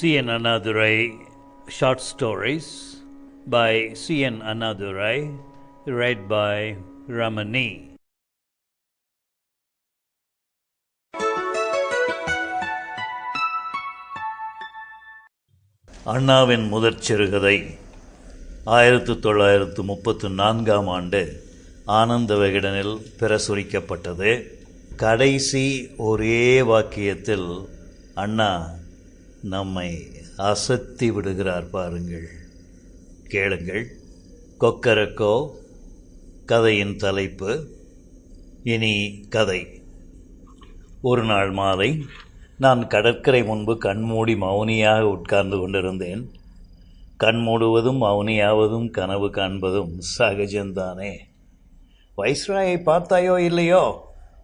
C.N. Annadurai short stories by C.N. Annadurai, read by Ramani. அண்ணாவின் முதற் சிறுகதை ஆயிரத்து தொள்ளாயிரத்து முப்பத்து நான்காம் ஆண்டு ஆனந்த விகடனில் பிரசுரிக்கப்பட்டது. கடைசி ஒரே வாக்கியத்தில் அண்ணா நம்மை அசத்தி விடுகிறார் பாருங்கள். கேளுங்கள். கொக்கரக்கோ கதையின் தலைப்பு இனி கதை. ஒரு நாள் மாலை நான் கடற்கரை முன்பு கண்மூடி மௌனியாக உட்கார்ந்து கொண்டிருந்தேன். கண் மூடுவதும் அவனியாவதும் கனவு காண்பதும் சகஜந்தானே வைஸ்ராயை பார்த்தாயோ இல்லையோ?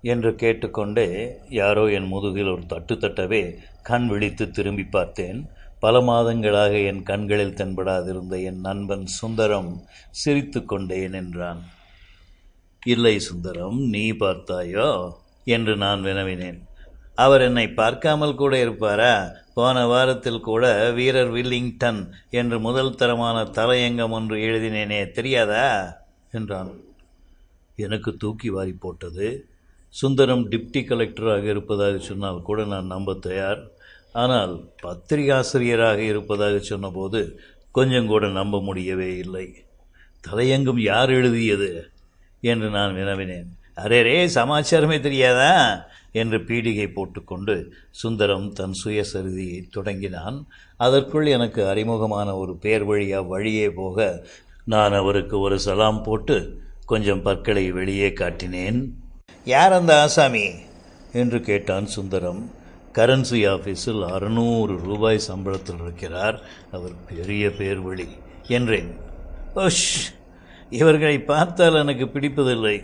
என்று கேட்டுக்கொண்டே யாரோ என் முதுகில் ஒரு தட்டு தட்டவே கண் விழித்து திரும்பி பார்த்தேன். பல மாதங்களாக என் கண்களில் தென்படாதிருந்த என் நண்பன் சுந்தரம் சிரித்து கொண்டே நின்றான். இல்லை சுந்தரம் நீ பார்த்தாயோ? என்று நான் வினவினேன். அவர் என்னை பார்க்காமல் கூட இருப்பாரா? போன வாரத்தில் கூட வீரர் வில்லிங்டன் என்று முதல் தரமான தலையங்கம் ஒன்று எழுதினேனே தெரியாதா? என்றான். எனக்கு தூக்கி வாரி போட்டது. சுந்தரம் டிப்டி கலெக்டராக இருப்பதாக சொன்னால் கூட நான் நம்ப தயார். ஆனால் பத்திரிகாசிரியராக இருப்பதாக சொன்னபோது கொஞ்சம் கூட நம்ப முடியவே இல்லை. தலையங்கம் யார் எழுதியது? என்று நான் வினவினேன். அரே ரே சமாச்சாரமே தெரியாதா? என்று பீடிகை போட்டுக்கொண்டு சுந்தரம் தன் சுயசரிதியை தொடங்கினான். அதற்குள் எனக்கு அறிமுகமான ஒரு பேர் வழியா வழியே போக நான் அவருக்கு ஒரு சலாம் போட்டு கொஞ்சம் பற்களை வெளியே காட்டினேன். யார் அந்த ஆசாமி? என்று கேட்டான் சுந்தரம். கரன்சி ஆஃபீஸில் அறுநூறு ரூபாய் சம்பளத்தில் இருக்கிறார். அவர் பெரிய பேர் வழி என்றேன். ஓஷ் இவர்களை பார்த்தால் எனக்கு பிடிப்பதில்லை.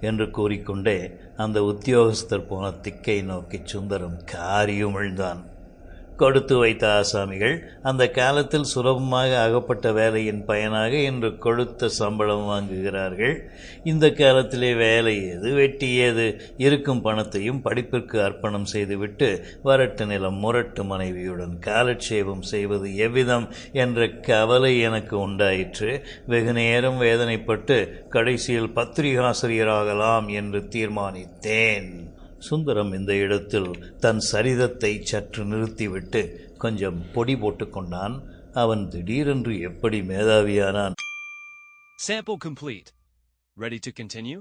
என்று கூறிக்கொண்டே அந்த உத்தியோகஸ்தர் போன திக்கை நோக்கி சுந்தரம் காரியுமிழ்ந்தான் கொடுத்து வைத்த ஆசாமிகள் அந்த காலத்தில் சுலபமாக அகப்பட்ட வேலையின் பயனாக இன்று கொழுத்த சம்பளம் வாங்குகிறார்கள். இந்த காலத்திலே வேலை ஏது வெட்டி ஏது இருக்கும் பணத்தையும் படிப்பிற்கு அர்ப்பணம் செய்துவிட்டு வரட்டு நிலம் முரட்டு மனைவியுடன் காலட்சேபம் செய்வது எவ்விதம் என்ற கவலை எனக்கு உண்டாயிற்று. வெகு நேரம் வேதனைப்பட்டு கடைசியில் பத்திரிகாசிரியராகலாம் என்று தீர்மானித்தேன். சுந்தரம் இந்த இடத்தில் தன் சரிதத்தை சற்று நிறுத்திவிட்டு கொஞ்சம் பொடி போட்டுக்கொண்டான் அவன் திடீரென்று எப்படி மேதாவியானான் Sample complete. Ready to continue?